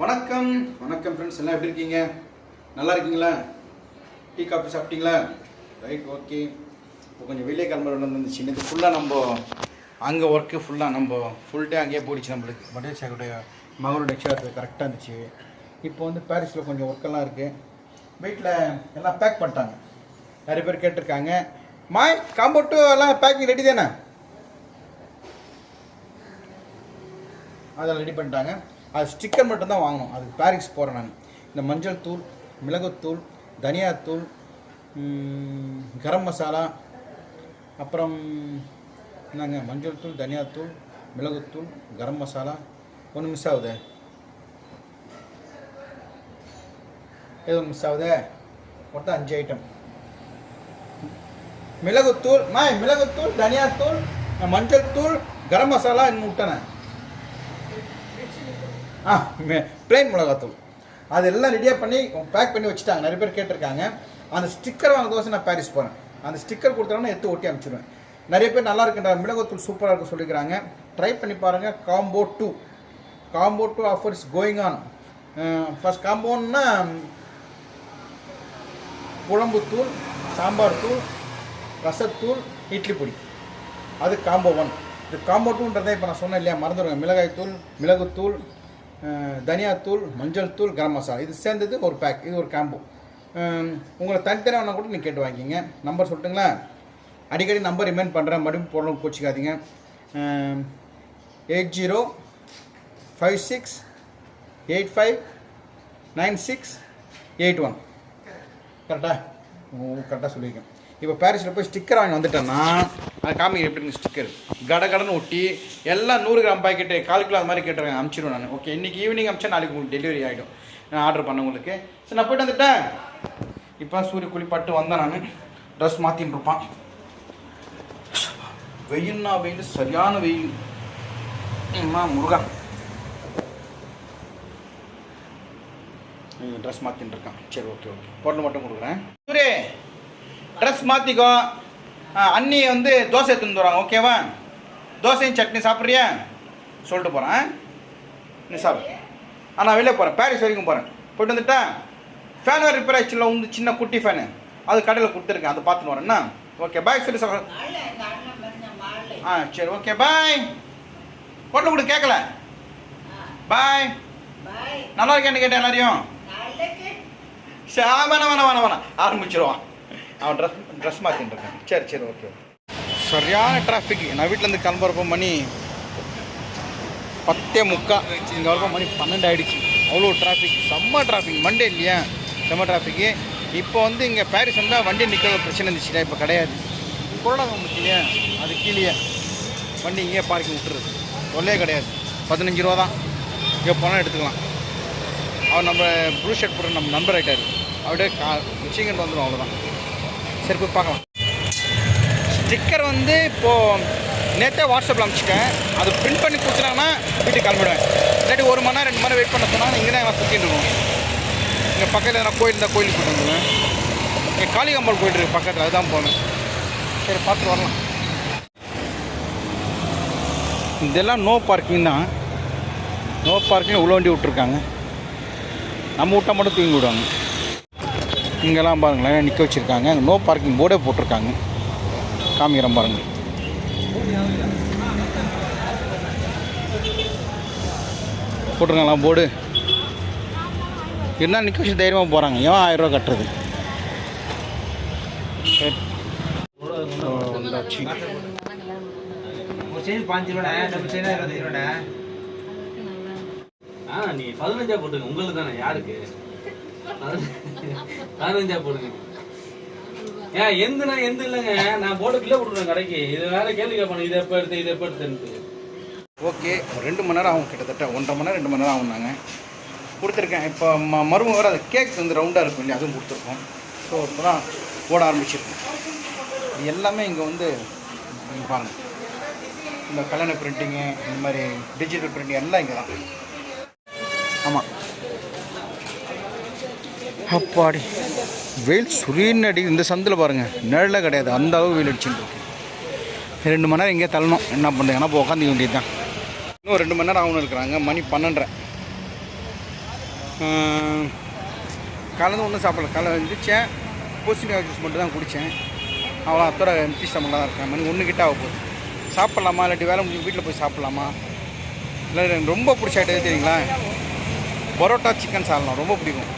வணக்கம். வணக்கம் ஃப்ரெண்ட்ஸ் எல்லாம் எப்படி இருக்கீங்க? நல்லா இருக்கீங்களா? டீ காஃபி சாப்பிட்டீங்களா? Right okay. இப்போ கொஞ்சம் வெளியே கிளம்புற வந்துருந்துச்சு இது ஃபுல்லாக நம்ம அங்கே ஒர்க்கு ஃபுல்லாக நம்ம ஃபுல் டே அங்கேயே போயிடுச்சு நம்மளுக்கு. பட்டேஷாவுடைய மகனுடைய சேர்த்து கரெக்டாக இருந்துச்சு. இப்போ வந்து பாரிஸில் கொஞ்சம் ஒர்க்கெல்லாம் இருக்குது வீட்டில் எல்லாம் பேக் பண்ணிட்டாங்க. நிறைய பேர் கேட்டிருக்காங்க. மாய் காம்போட்டு எல்லாம் பேக்கிங் ரெடி தானே? அதெல்லாம் ரெடி பண்ணிட்டாங்க. அது ஸ்டிக்கர் மட்டும்தான் வாங்கணும். அதுக்கு பாரிஸ் போகிறேன் நான். இந்த மஞ்சள் தூள் மிளகுத்தூள் தனியாத்தூள் கரம் மசாலா அப்புறம் என்னங்க? மஞ்சள் தூள் தனியாத்தூள் மிளகுத்தூள் கரம் மசாலா ஒன்று மிஸ் ஆகுதே? எதுவும் மிஸ் ஆகுதே? மொத்தம் அஞ்சு ஐட்டம் மிளகுத்தூள் மாய் மிளகுத்தூள் தனியாத்தூள் மஞ்சள் தூள் கரம் மசாலா இன்னும் விட்டேனே. ஆ பிளெயின் மிளகாத்தூள். அது எல்லாம் ரெடியாக பண்ணி பேக் பண்ணி வச்சுட்டாங்க. நிறைய பேர் கேட்டிருக்காங்க. அந்த ஸ்டிக்கர் வாங்க தோசை நான் பாரிஸ் போகிறேன் அந்த ஸ்டிக்கர் கொடுத்தாங்கன்னா எடுத்து ஒட்டி அனுப்பிச்சிடுவேன் நிறைய பேர் நல்லா இருக்கின்ற மிளகாத்தூள் சூப்பராக இருக்கும் சொல்லிக்கிறாங்க. ட்ரை பண்ணி பாருங்கள் combo two combo two offer is going on first காம்போன்னா குழம்புத்தூள் சாம்பார் தூள் ரசத்தூள் இட்லி பொடி. அது காம்போ ஒன் இது காம்போ டூன்றதே இப்போ நான் சொன்னேன் இல்லையா மறந்துடுங்க மிளகாய்த்தூள் மிளகுத்தூள் தனியாத்தூள் மஞ்சள் தூள் கரம் மசாலா. இது சேர்ந்தது ஒரு பேக் இது ஒரு காம்போ உங்களை தனித்தனியாக வேணா கூட நீங்கள் கேட்டு வாங்கிக்கிங்க. நம்பர் சொல்லிட்டுங்களா அடிக்கடி நம்பர் ரிமைண்ட் பண்ணுறேன் மறுபடியும் போடணும் கோச்சிக்காதீங்க. Eight zero five six eight five nine six eight one கரெக்டாக கரெக்டாக சொல்லியிருக்கேன். இப்போ பேரிஸில் போய் ஸ்டிக்கர் வாங்கி வந்துட்டேன்னா அது காமிங்க எப்படி ஸ்டிக்கர் கட கடன்னு ஒட்டி எல்லாம் நூறு கிராம் பாக்கெட்டு கால் கிலோ அது மாதிரி கேட்டுருக்கேன் அனுப்பிச்சிடுவேன் நான். ஓகே இன்றைக்கி ஈவினிங் அமிச்சா நாளைக்கு உங்களுக்கு டெலிவரி ஆகிடும் நான் ஆர்டர் பண்ண உங்களுக்கு. சரி நான் போயிட்டு வந்துட்டேன். இப்போ சூரிய குளிப்பாட்டு வந்தேன் நான். ட்ரெஸ் மாற்றின்னு இருப்பான். வெயில்னா வெயில் சரியான வெயில். முருகன் முருகா. ட்ரெஸ் மாற்றின்னு இருக்கான். சரி ஓகே ஓகே பொருள் மட்டும் கொடுக்குறேன். சூரே! ட்ரெஸ் மாற்றிக்கோ அண்ணி வந்து தோசை எடுத்துன்னு வராங்க ஓகேவா தோசையும் சட்னி சாப்பிட்றியா? சொல்லிட்டு போகிறேன் நீ சாப்பிடு. ஆ நான் வெளியே போகிறேன் பாரிஸ் வரைக்கும் போகிறேன் போயிட்டு வந்துட்டேன் ஃபேன் வேறு ரிப்பேர் ஆயிடுச்சுல உந்து சின்ன குட்டி ஃபேனு அது கடையில் கொடுத்துருக்கேன் அதை பார்த்துன்னு வரேன்னா ஓகே பாய் சொல்லி சார் ஆ சரி ஓகே பாய் பொண்ணு கூட கேட்கல பாய் நல்லா இருக்கேன்னு கேட்டேன் எல்லாரையும்? சரி ஆ, வேணாம் வேணாம் வேணாம் வேணாம். ஆரம்பிச்சிருவான். அவன் ட்ரெஸ் ட்ரெஸ் மாற்றின்னு இருக்கேன் சரி சரி ஓகே சரியான டிராஃபிக் நான் வீட்டிலேருந்து கிளம்புறப்போ மணி பத்தே முக்கா. இங்கே வரப்போ மணி பன்னெண்டு ஆகிடுச்சு அவ்வளோ டிராஃபிக் செம்ம டிராஃபிக் மண்டே இல்லையா? செம்ம டிராஃபிக்கு இப்போ வந்து இங்கே பாரிஸ் வந்தால் வண்டி நிற்கிற பிரச்சனை இருந்துச்சுல இப்போ கிடையாது. கொரோனா இல்லையா? அது கீழே. வண்டி இங்கேயே பார்க்கிங் விட்டுருது. தொல்லையே கிடையாது. பதினஞ்சு ரூபா தான். இங்கே போனால் எடுத்துக்கலாம். அவர் நம்ம ப்ளூ ஷர்ட் போட்டு நம்ம நம்பர் ஆகிட்டார் அப்படியே கா விஷயங்கள் வந்துடும் அவ்வளோதான் சரி போய் பார்க்கலாம். ஸ்டிக்கர் வந்து இப்போது நேற்றே வாட்ஸ்அப்பில் அனுப்பிச்சிட்டேன். அது பிரிண்ட் பண்ணி கொடுத்துட்டாங்கன்னா வீட்டுக்கு கிளம்பிடுவேன். இல்லாட்டி ஒரு மணி நேரம் ரெண்டு மணி நேரம் வெயிட் பண்ண சொன்னால் இங்கே தான் நான் சுற்றிட்டு இங்கே பக்கத்தில் எதனா கோயில் இருந்தால் கோயிலுக்கு போயிட்டு வந்துடுவேன் இங்கே காளிகம்பாள் கோயில் இருக்குது பக்கத்தில் அதுதான் போவேன் சரி பார்த்துட்டு வரலாம். இதெல்லாம் நோ பார்க்கிங் தான். நோ பார்க்கிங் உள்ள வண்டி விட்ருக்காங்க நம்ம விட்டால் மட்டும் தூங்கி விடுவாங்க. இங்கெல்லாம் பாருங்களேன் நிற்க வச்சுருக்காங்க. அங்கே நோ பார்க்கிங் போர்டே போட்டிருக்காங்க. காமிக்கிறேன் பாருங்கள் போட்டிருக்காங்களா போர்டு இருந்தால் நிற்க வச்சு தைரியமாக போகிறாங்க ஏன் ஆயிரம் ரூபா கட்டுறது? வந்தாச்சு ஒரு செயின் பாஞ்சு ரூபாடா நம்ம செயினா இருபது ரூபாடா நீ பதினஞ்சா போட்டுங்க உங்களுக்கு தானே யாருக்கு? பதினஞ்சா போடுங்க. ஏன் எந்துனா எந்த இல்லைங்க. நான் போட்டு கிலோ கொடுக்குறேன் கடைக்கு. இது வேற கேள்வி கேட்பானு இதை எப்போ எடுத்து இதை எப்போ எடுத்துன்ட்டு. ஓகே. ஒரு ரெண்டு மணி நேரம் ஆகும் கிட்டத்தட்ட. ஒன்றரை மணி நேரம் ரெண்டு மணி நேரம் ஆகும்னாங்க கொடுத்துருக்கேன். இப்போ ம மருமக வேறு அது கேக் வந்து ரவுண்டாக இருக்கும் இல்லையா? அதுவும் கொடுத்துருக்கோம். ஸோ இப்போ தான் ஓட ஆரம்பிச்சிருக்கோம். இது எல்லாமே இங்கே வந்து பாருங்கள் இந்த கல்யாண பிரிண்டிங்கு இந்த மாதிரி டிஜிட்டல் பிரிண்டிங் எல்லாம் இங்கே தான் ஆமாம் அப்பாடி. வெயில் சுரீன்னு அடி இந்த சந்தில் பாருங்கள் நிழலே கிடையாது. அந்த அளவு வெயில் அடிச்சுட்டு ரெண்டு மணி நேரம் எங்கேயே தள்ளணும். என்ன பண்ணுறீங்கன்னா இப்போ உட்காந்துக்க வேண்டியது தான். இன்னும் ரெண்டு மணி நேரம் ஆகணும் இருக்கிறாங்க. மணி பன்னெண்டரை. காலையில் ஒன்றும் சாப்பிடல. காலைல எழுந்திரிச்சேன் பூசணிக்காய் ஜூஸ் மட்டும் தான் குடித்தேன். அவ்வளோ அத்தோட எம்பி சம்பளம் தான் இருக்கேன். மணி ஒன்று கிட்ட ஆக போகுது. சாப்பிட்லாமா? இல்லாட்டி வேலை முடிஞ்சு வீட்டில் போய் சாப்பிட்லாமா? இல்லை எனக்கு ரொம்ப பிடிச்ச ஐட்டம் தெரியுங்களா? பரோட்டா சிக்கன் சாப்பிடலாம். ரொம்ப பிடிக்கும்.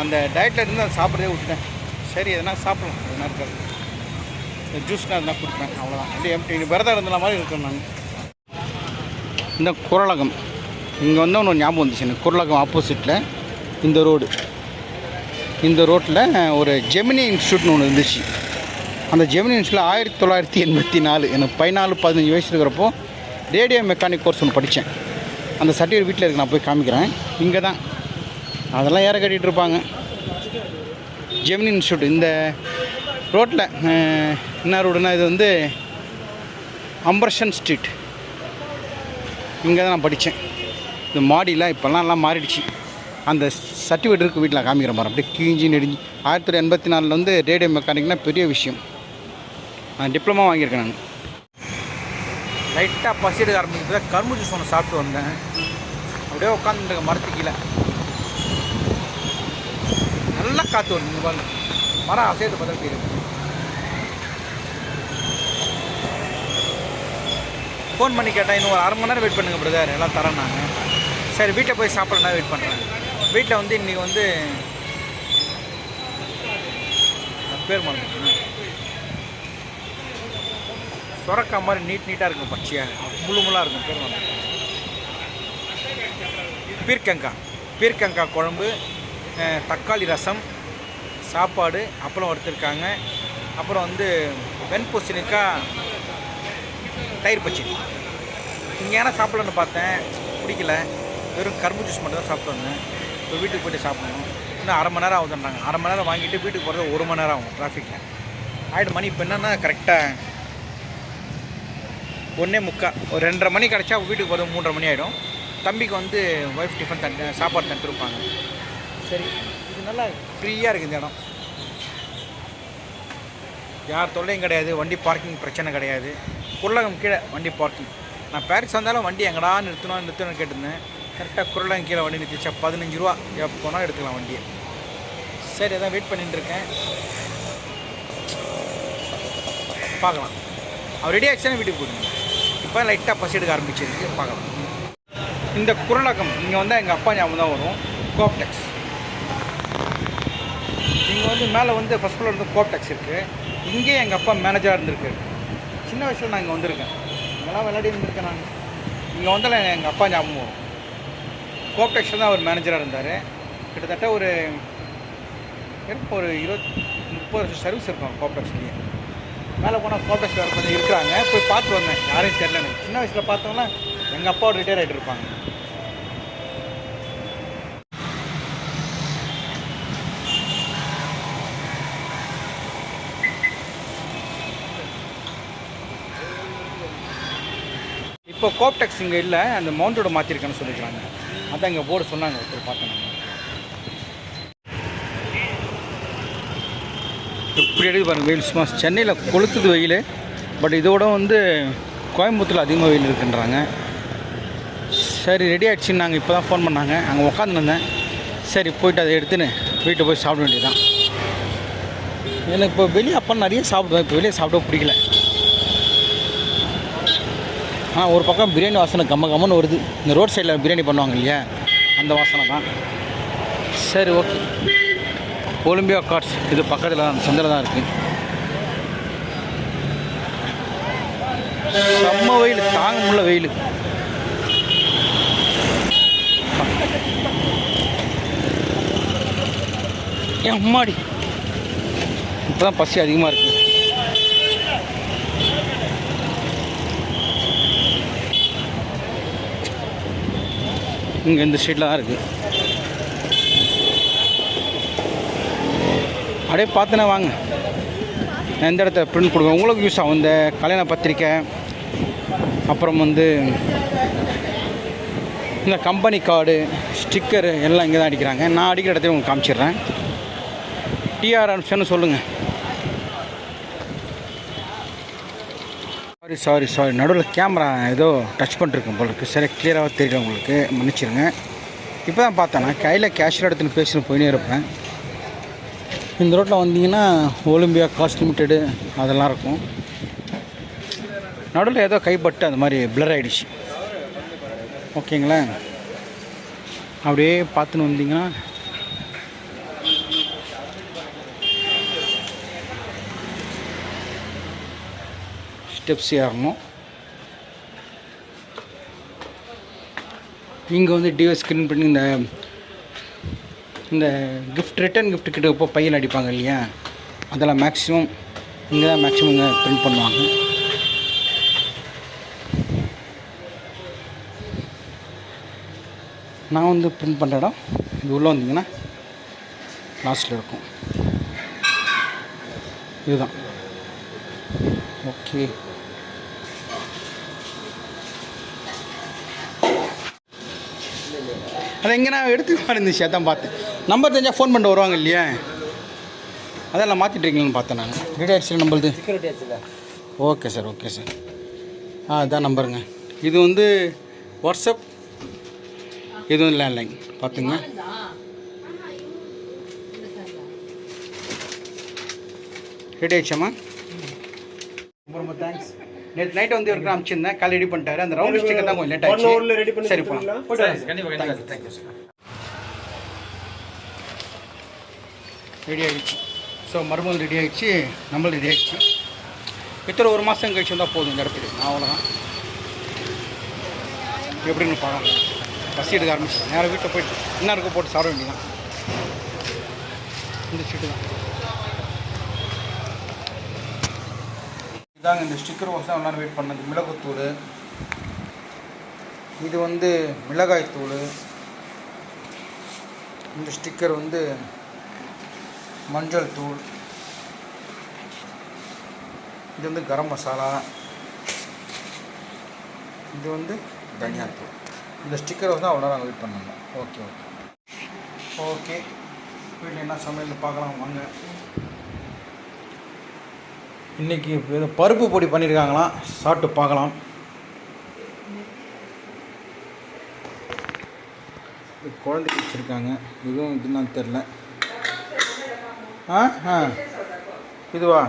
அந்த டயட்டில் இருந்து அதை சாப்பிட்றதே விட்டுட்டேன். சரி எதனா சாப்பிடலாம். எதனா இருக்காது. இந்த ஜூஸ்னால் எதனா கொடுப்பேன். அவ்வளோதான் அப்படியே எம்டி விரதம் இருந்த மாதிரி இருக்கேன் நான். இந்த குரலகம். இங்கே வந்து ஒன்று ஞாபகம் வந்துச்சு. எனக்கு குரலகம் ஆப்போசிட்டில் இந்த ரோடு இந்த ரோட்டில் ஒரு ஜெமினி இன்ஸ்டியூட்னு ஒன்று இருந்துச்சு. அந்த ஜெமினி இன்ஸ்டியூட்டில் ஆயிரத்தி தொள்ளாயிரத்தி எண்பத்தி நாலு எனக்கு பதினாலு பதினஞ்சு வயசு இருக்கிறப்போ ரேடியோ மெக்கானிக் கோர்ஸ் ஒன்று படித்தேன் அந்த சர்டிஃபிகேட் வீட்டில் இருக்கு. நான் போய் காமிக்கிறேன். இங்கே தான் அதெல்லாம் ஏற கட்டிகிட்டு இருப்பாங்க? ஜெமினி இன்ஸ்டியூட் இந்த ரோட்டில் என்ன ரோடுனா இது வந்து அம்பர்ஷன் ஸ்ட்ரீட். இங்கே தான் நான் படித்தேன் இந்த மாடியில் இப்போல்லாம் எல்லாம் மாறிடுச்சு. அந்த சர்டிஃபிகேட் இருக்குது வீட்டில் காமிக்கிறேன் பாரு அப்படியே கிழிஞ்சி நெடிஞ்சு. ஆயிரத்தி தொள்ளாயிரத்தி எண்பத்தி நாலில் வந்து ரேடியோ மெக்கானிக்னா பெரிய விஷயம். நான் டிப்ளமா வாங்கியிருக்கேன் நான். லைட்டாக பசி எடுக்க ஆரம்பிக்கிறது கரும்பு ஜூஸ் ஒன்று சாப்பிட்டு வந்தேன். அப்படியே உட்காந்துருக்க மரத்து கீழே. நல்லா காற்று வரும் நீங்கள் பாருங்க மரம் அசையத்தை பார்த்து இருக்கு ஃபோன் பண்ணி கேட்டேன் இன்னும் ஒரு அரை மணி நேரம் வெயிட் பண்ணுங்க பிரதர் எல்லாம் தரேன் நான் சரி வீட்டில் போய் சாப்பிட்றேன்னா வெயிட் பண்ணுறேன் வீட்டில் வந்து இன்றைக்கி வந்து பேர் மறந்துட்டேன் சுரக்கா மாதிரி நீட் நீட்டாக இருக்கும் பச்சையாக முழு முள்ளாக இருக்கும் பேர் மறந்துட்டேன் பீர்க்கங்கா பீர்க்கங்கா குழம்பு தக்காளி ரசம் சாப்பாடு அப்பளம் வறுத்துருக்காங்க. அப்புறம் வந்து வெண்பூசணிக்காய் தயிர் பச்சடி. இங்கே ஏன்னா சாப்பிடலான்னு பார்த்தேன். பிடிக்கல. வெறும் கரும்பு ஜூஸ் மட்டும் தான் சாப்பிட்டு வந்தேன். இப்போ வீட்டுக்கு போய்ட்டு சாப்பிடணும். இன்னும் அரை மணி நேரம் ஆகுதுன்றாங்க. அரை மணி நேரம் வாங்கிட்டு வீட்டுக்கு போகிறது ஒரு மணி நேரம் ஆகும் டிராஃபிக்கில் ஆகிடும் மணி. இப்போ என்னென்னா கரெக்டாக ஒன்றே முக்கா. ஒரு ரெண்டரை மணி கிடச்சா வீட்டுக்கு போகிறது மூன்றரை மணி ஆகிடும் தம்பிக்கு வந்து ஒய்ஃப் டிஃபன் தண்ணி சாப்பாடு தந்துருப்பாங்க. சரி. இது நல்லா ஃப்ரீயாக இருக்குது இந்த இடம். யார் தொல்லையும் கிடையாது வண்டி பார்க்கிங் பிரச்சனை கிடையாது. குருளகம் கீழே வண்டி பார்க்கிங் நான் பேரிஸ் வந்தாலும் வண்டி எங்கடா நிறுத்தணும் நிறுத்தணும்னு கேட்டிருந்தேன். கரெக்டாக குருளகம் கீழே வண்டி நிறுத்திச்சா பதினஞ்சு ரூபா எப்போ போனால் எடுத்துக்கலாம் வண்டியை. சரி அதான் வெயிட் பண்ணிட்டு இருக்கேன். பார்க்கலாம். அவர் ரெடி ஆச்சுன்னா வீட்டுக்கு போயிடுங்க. இப்போ லைட்டாக பசி எடுக்க ஆரம்பிச்சிருக்கு. பார்க்கலாம். இந்த குரலகம் இங்கே வந்தால் எங்கள் அப்பா ஞாபகம் தான் வரும். கோப்டெக்ஸ் இங்கே வந்து மேலே வந்து ஃபஸ்ட் ஃப்ளோர் வந்து கோப்டெக்ஸ் இருக்குது இங்கேயே எங்கள் அப்பா மேனேஜராக இருந்திருக்காரு. சின்ன வயசில் நான் இங்கே வந்திருக்கேன். இங்கெல்லாம் விளையாடி இருந்திருக்கேன் நான். இங்கே வந்தால் எங்கள் அப்பா ஞாபகம் வரும். கோப்டெக்ஸில் தான் அவர் மேனேஜராக இருந்தார். கிட்டத்தட்ட ஒரு இருக்கும் ஒரு இருபத் முப்பது வருஷம் சர்வீஸ் இருக்கும் கோப்டெக்ஸ்லேயே மேலே போனால் கோப்டெக்ஸ் வேறு கொஞ்சம் இருக்கிறாங்க. போய் பார்த்து வந்தேன். யாரையும் தெரியல எனக்கு. சின்ன வயசில் பார்த்தோம்னா எங்கள் அப்பாவோட ரிட்டையர் ஆகிட்டு இருப்பாங்க. இப்போ கோப்டெக்ஸ் இங்கே இல்லை அந்த மவுண்டோட மாற்றிருக்கேன்னு சொல்லிக்கிறாங்க அதான் இங்கே போர்டு சொன்னாங்க ஒருத்தர் பார்த்தேன் இப்படி எடுத்து பாருங்கள் வெயில் சும்மா சென்னையில் கொளுத்துது வெயில். பட் இதோட வந்து கோயம்புத்தூரில் அதிகமாக வெயில் இருக்குன்றாங்க. சரி ரெடி ஆகிடுச்சின்னு நாங்கள் இப்போ தான் ஃபோன் பண்ணாங்க. அங்கே உட்காந்துருந்தேன் சரி போயிட்டு அதை எடுத்துன்னு வீட்டை போய் சாப்பிட வேண்டியதுதான். எனக்கு இப்போ வெளியே அப்போ நிறைய சாப்பிடுவேன். இப்போ வெளியே சாப்பிட பிடிக்கல. ஆனால் ஒரு பக்கம் பிரியாணி வாசனை கம்ம கம்மன்னு வருது. இந்த ரோட் சைடில் பிரியாணி பண்ணுவாங்க இல்லையா? அந்த வாசனை தான். சரி ஓகே. Olympia cards. இது பக்கத்தில் தான் சந்தையில் தான் இருக்குது செம்ம வெயில் தாங்க முடியல வெயில். என் அம்மாடி. இப்போ தான் பசி அதிகமாக இருக்குது இங்கே இந்த ஸ்ட்ரீட்டில் தான் இருக்குது அப்படியே பார்த்துனே வாங்க. நான் எந்த இடத்த பிரிண்ட் கொடுங்க உங்களுக்கு யூஸ் ஆகும். இந்த கல்யாண பத்திரிக்கை அப்புறம் வந்து இந்த கம்பெனி கார்டு ஸ்டிக்கரு எல்லாம் இங்கே தான் அடிக்கிறாங்க. நான் அடிக்கிற இடத்துல உங்களுக்கு காமிச்சிடுறேன். டிஆர் அனுப்பிச்சேன்னு சொல்லுங்கள் சாரி சாரி சாரி நடுவில் கேமரா ஏதோ டச் பண்ணிருக்கேன் போல இருக்கு சரி கிளியராக தெரியல உங்களுக்கு. மன்னிச்சிருங்க. இப்போ தான் பார்த்தேன் நான் கையில் கேஷியர் எடுத்துன்னு பேசிட்டு போயினே இருப்பேன். இந்த ரோட்டில் வந்தீங்கன்னா ஒலிம்பியா காஸ்ட் லிமிட்டெடு அதெல்லாம் இருக்கும். நடுவில் ஏதோ கைப்பட்டு அந்த மாதிரி பிளர் ஆகிடுச்சு ஓகேங்களா? அப்படியே பார்த்துன்னு வந்தீங்கன்னா ஸ்டெப்ஸ் ஏறணும் இங்கே வந்து டிவைஸ் ஸ்க்ரீன் பண்ணி இந்த இந்த கிஃப்ட் ரிட்டர்ன் கிஃப்ட் கிட்ட இப்போ பையன் அடிப்பாங்க இல்லையா? அதெல்லாம் மேக்ஸிமம் இங்கே தான் மேக்ஸிமம் இங்கே பிரிண்ட் பண்ணுவாங்க. நான் வந்து பிரிண்ட் பண்ணுற இடம் இது உள்ளே வந்தீங்கன்னா லாஸ்ட்டில் இருக்கும். இதுதான். ஓகே அது எங்கே நான் எடுத்து இருந்துச்சு அதான் பார்த்தேன். நம்பர் தெரிஞ்சால் ஃபோன் பண்ணிட்டு வருவாங்க இல்லையா? அதான் நான். மாற்றிட்டு இருக்கீங்கன்னு பார்த்தேன் நான் ரெடி ஆயிடுச்சு நம்மளுது ஓகே சார் ஓகே சார் ஆ இதான் நம்பருங்க. இது வந்து வாட்ஸ்அப் இது வந்து லேண்ட்லைன் பார்த்துங்க. ரெடி ஆயிடுச்சாம்மா ரொம்ப ரொம்ப தேங்க்ஸ் நேற்று நைட் வந்து ஒரு அனுப்பிச்சிருந்தேன் கால் ரெடி பண்ணிட்டாரு. அந்த ரவுண்ட் ஸ்டிக்கர் தான் கொஞ்சம் லேட் ஆயிடுச்சு. சரி போகலாம் கண்டிப்பா கண்டிப்பா தேங்க்யூ சார் ரெடி ஆகிடுச்சு ஸோ மருமகள் ரெடி ஆகிடுச்சு நம்மளும் ரெடி ஆகிடுச்சு இத்தனை ஒரு மாதம் கழிச்சு வந்தால் போதும் இந்த இடத்துக்கு. அவ்வளோதான் எப்படின்னு பார்க்கலாம். பஸ் எடுக்க ஆரம்பிச்சு நேராக வீட்டில் போயிட்டு என்ன இருக்க போட்டு சாப்பிட வேண்டியதான் இந்த சீட்டு தான். இதாங்க இந்த ஸ்டிக்கர் வாஷ் தான் வெயிட் பண்ணது. மிளகுத்தூள். இது வந்து மிளகாய் தூள் இந்த ஸ்டிக்கர் வந்து மஞ்சள் தூள். இது வந்து கரம் மசாலா. இது வந்து தனியாத்தூள் இந்த ஸ்டிக்கர் வந்து அவ்வளோ நாங்கள் வெயிட் பண்ணணும். Okay okay. ஓகே. வீட்டில் என்ன சமையல் பார்க்கலாம் வாங்க. இன்றைக்கி ஏதோ பருப்பு பொடி பண்ணியிருக்காங்களாம் சாப்பிட்டு பார்க்கலாம். குழந்தைக்கு வச்சுருக்காங்க. இதுவும் இதுன்னு தெரில ஆ ஆ. இதுவா?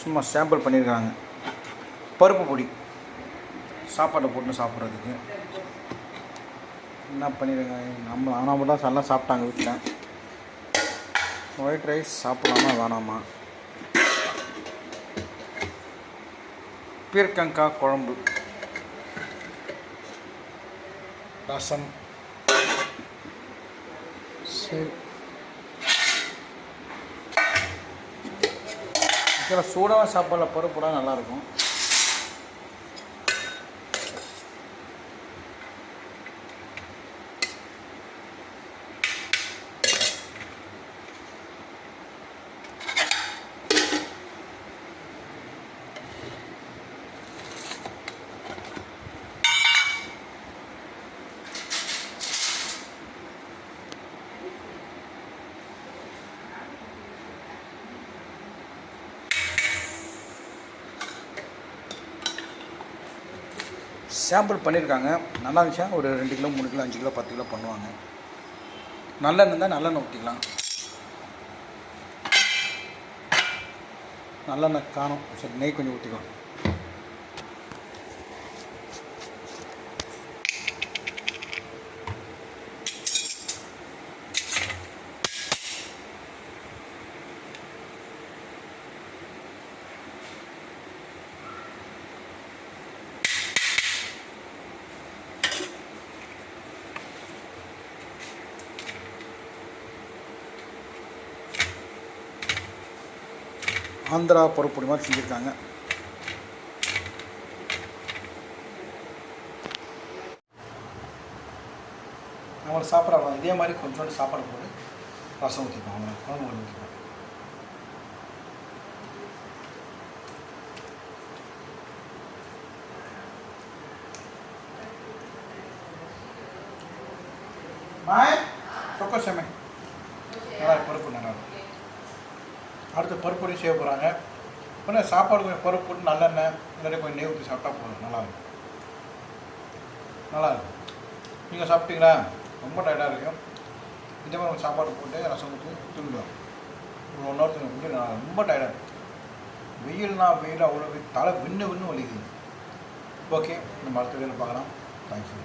சும்மா சாம்பிள் பண்ணியிருக்காங்க பருப்பு பொடி. சாப்பாட்டை போட்டு சாப்பிட்றதுக்கு. என்ன பண்ணியிருக்காங்க நம்ம ஆனால் மட்டும் தான் நல்லா சாப்பிட்டாங்க வீட்டில். ஒயிட் ரைஸ் சாப்பிடலாமா வேணாமா? பீர்க்கங்காய் குழம்பு. ரசம். சரி. இதில் சூடாக சாப்பாடில் பருப்புடா நல்லாயிருக்கும் சாம்பிள் பண்ணியிருக்காங்க. நல்லா இருந்துச்சா? ஒரு ரெண்டு கிலோ மூணு கிலோ அஞ்சு கிலோ பத்து கிலோ பண்ணுவாங்க. நல்லெண்ணெய் இருந்தால் நல்லெண்ணெய் ஊற்றிக்கலாம் நல்லெண்ணெய் காணும். சரி நெய் கொஞ்சம் ஊற்றிக்கலாம் ஆந்திரா பருப்பு மாதிரி செஞ்சுருக்காங்க. நம்மளை சாப்பிட்றாங்க இதே மாதிரி கொஞ்சோண்டு சாப்பாடு போட்டு ரசம் ஊற்றிப்போம் அவங்க குழம்பு ஊற்றிப்போம் மாய் சொக்க செமை நல்லா இருக்கு, பருப்பு நல்லா இருக்கும் அடுத்து பருப்பு செய்ய போகிறாங்க அப்புறம் சாப்பாடு கொஞ்சம் பருப்பு போட்டு நல்லெண்ணெய் இல்லாட்டி கொஞ்சம் நெய் ஊற்றி சாப்பிட்டா போதும். நல்லாயிருக்கும் நல்லாயிருக்கும் நீங்கள் சாப்பிட்டீங்களா? ரொம்ப டயர்டாக இருக்கும் இதே மாதிரி சாப்பாடு போட்டு ரசம் ஊற்றி தூங்கிடுவேன் ஒரு ஒன் ஹவர் தூங்க நான் ரொம்ப டயர்டாக வெயில்னா வெயில் அவ்வளோ தலை விண்ணு விண்ணு வலிக்குது. ஓகே நம்ம அடுத்த வேலை பார்க்கலாம். தேங்க்யூ